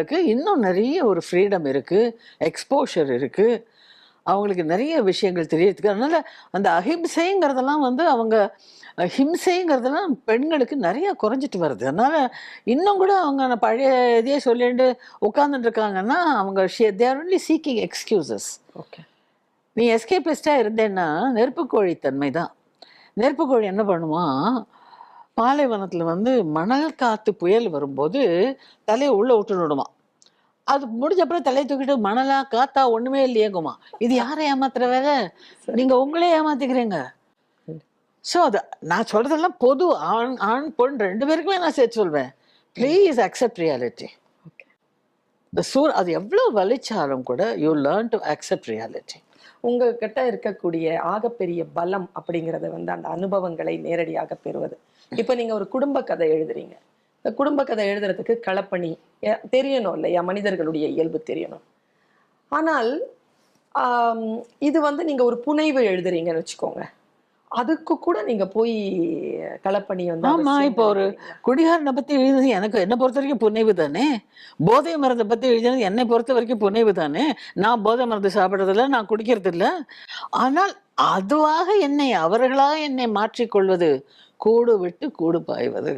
அவங்களுக்கு இன்னும் நிறைய ஒரு ஃப்ரீடம் இருக்குது எக்ஸ்போஷர் இருக்குது அவங்களுக்கு நிறைய விஷயங்கள் தெரியறதுக்கு. அதனால அந்த அஹிம்சைங்கிறதெல்லாம் வந்து அவங்க ஹிம்சைங்கிறதெல்லாம் பெண்களுக்கு நிறைய குறைஞ்சிட்டு வருது. அதனால இன்னும் கூட அவங்க பழைய இதையே சொல்லிட்டு உட்காந்துட்டு இருக்காங்கன்னா அவங்க they're only seeking excuses okay நீ எஸ்கேபிஸ்டாக இருந்தேன்னா நெருப்புக்கோழி தன்மை தான் நெருப்புக்கோழி என்ன பண்ணுவான் பாலைவனத்தில் வந்து மணல் காத்து புயல் வரும்போது தலையை உள்ளே விட்டு விடுவான் அது முடிஞ்ச அப்புறம் தலையை தூக்கிட்டு மணலா காத்தா ஒண்ணுமே இல்லையேங்குமா. இது யாரை ஏமாத்துற வேலை? நீங்க உங்களே ஏமாத்திக்கிறீங்க. ஸோ அது நான் சொல்றதெல்லாம் பொது ஆண் ஆண் பொண் ரெண்டு பேருக்குமே நான் சேர்த்து சொல்வேன். ப்ளீஸ் அக்செப்ட் ரியாலிட்டி சூர் அது எவ்வளோ வலிச்சாலும் கூட you learn to accept reality உங்ககிட்ட இருக்கக்கூடிய ஆகப்பெரிய பலம் அப்படிங்கறத வந்து அந்த அனுபவங்களை நேரடியாக பெறுவது. இப்போ நீங்க ஒரு குடும்ப கதை எழுதுறீங்க. இந்த குடும்ப கதை எழுதுறதுக்கு களப்பணி தெரியணும் இல்லையா? மனிதர்களுடைய இயல்பு தெரியணும். ஆனால் இது வந்து நீங்க ஒரு புனைவு எழுதுறீங்கன்னு வச்சுக்கோங்க. அதுக்கு கூட நீங்க போய் களப்பணி வந்து ஆமா இப்போ ஒரு? குடிகாரனை பத்தி எழுதுனது எனக்கு என்னை பொறுத்த வரைக்கும் புனைவு தானே? போதை மரத்தை பத்தி எழுதினது என்னை பொறுத்த வரைக்கும் புனைவு தானே? நான் போதை மருந்து சாப்பிட்றதில்ல நான் குடிக்கிறது இல்ல. ஆனால் அதுவாக என்னை அவர்களாக என்னை மாற்றிக்கொள்வது கூடு விட்டு கூடு பாய்வது.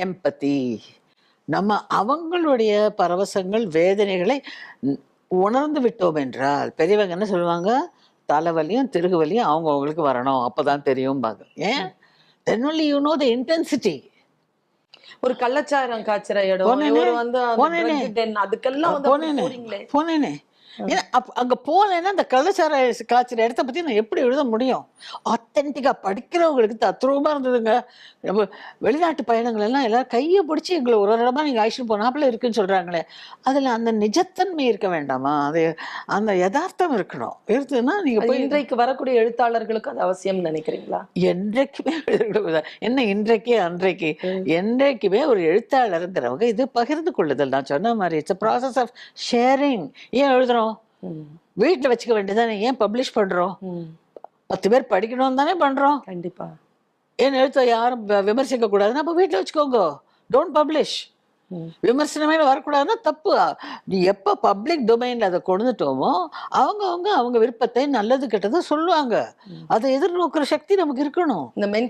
எம்பத்தி நம்ம அவங்களுடைய பரவசங்கள் வேதனைகளை உணர்ந்து விட்டோம் என்றால் பெரியவங்க என்ன சொல்லுவாங்க? தலைவலியும் திருகுவலியும் அவங்க அவங்களுக்கு வரணும். அப்பதான் தெரியும் பாங்க. ஏன்? Then only you know the intensity ஒரு கள்ளச்சாரம் காய்ச்சற இடம். வந்து அதுக்கெல்லாம் போனேனே. ஏன்னா அப் அங்க போனேன்னா அந்த கள்ளச்சார காய்ச்சல் இடத்த பத்தி நான் எப்படி எழுத முடியும்? ஆத்தென்டிக்கா படிக்கிறவங்களுக்கு தத்ரூபமா இருந்ததுங்க. நம்ம வெளிநாட்டு பயணங்கள் எல்லாம் எல்லாரும் கையை பிடிச்சி எங்களை ஒரு ஒரு இடமா நீங்க அழைச்சிட்டு போனாப்புல இருக்குன்னு சொல்றாங்களே. அதுல அந்த நிஜத்தன்மை இருக்க வேண்டாமா? அது அந்த யதார்த்தம் இருக்கணும். இருக்குதுன்னா நீங்க போய் இன்றைக்கு வரக்கூடிய எழுத்தாளர்களுக்கு அது அவசியம் நினைக்கிறீங்களா? என்றைக்குமே. என்ன இன்றைக்கு அன்றைக்கு? என்றைக்குமே ஒரு எழுத்தாளருங்கிறவங்க இது பகிர்ந்து கொள்ளுதல் நான் சொன்ன மாதிரி இட்ஸ் ப்ராசஸ் ஆஃப் ஷேரிங் ஏன் எழுதுறோம்? வீட்டில் வச்சுக்க வேண்டியதானே ஏன் பப்ளிஷ் பண்றோம்? பத்து பேர் படிக்கணும் தானே பண்றோம்? கண்டிப்பா. ஏன் எழுத்த யாரும் விமர்சிக்க கூடாதுன்னா அப்போ வீட்டில் வச்சுக்கோங்க. Don't publish. விமர்சனமே வரக்கூடாதுன்னா தப்பு. நீ எப்போ பப்ளிக் டொமைன்ல அதை கொண்டுட்டோமோ அவங்க அவங்க அவங்க விருப்பத்தை நல்லது கெட்டதை சொல்லுவாங்க. அதை எதிர்நோக்குற சக்தி நமக்கு இருக்கணும். இந்த மென்